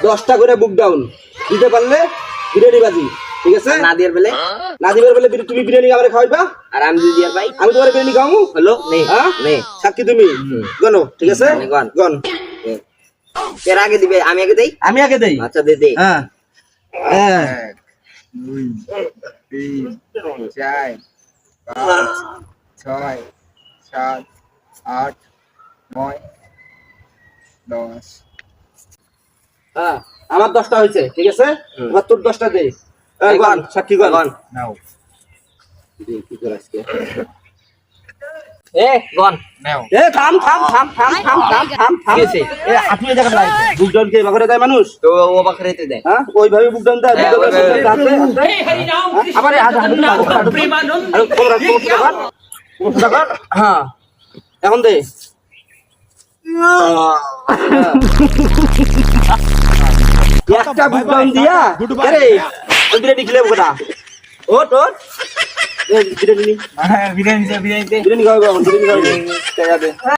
দশটা করে বুক ডাউন দিতে পারলে বিরিয়ানি বাজি ঠিক আছে? না দিয়ে বেলে। না দিবার বলে তুমি বিরিয়ানি আমার খাওয়াইবা? আর আমি যদি দিয়ে পাই? আমি তোমার বিরিয়ানি খাওয়াবো হলো নে হ্যাঁ? নে। সাক্ষী তুমি? গনো ঠিক আছে? গন। গন এর আগে দিবে আমি আগে দেই? আমি আগে দেই। আচ্ছা দে দে। হ্যাঁ হ্যাঁ। এক দুই তিন চার পাঁচ ছয় সাত আট নয় দশ হ্যাঁ আমার দশটা হয়েছে ঠিক আছে এবার তোর দশটা দে গন। সাক্ষী গন গন নাও দে, কি করে আজকে? এ গন নাও এ থাম থাম থাম থাম থাম থাম থাম থাম এ আপনি এই জায়গায় লাগছে কে বাগরে দেয় মানুষ তো ও বাকরে তে দে হ্যাঁ ওইভাবে বুক ডাউন দেয় হ্যাঁ, বুক ডাউন ওইভাবে। হাতে হাতে আবার এই হাতে হাতে হাতে হাতে আরে কোমর রাখ কোমর রাখ হ্যাঁ এখন দে একটা গুডবাউন দিয়া আরে বিরিয়ানি খেলে কথা ও তোর বিরিয়ানি বিরিয়ানি বিরিয়ানি বিরিয়ানি খাওয়া বিরিয়ানি খাওয়া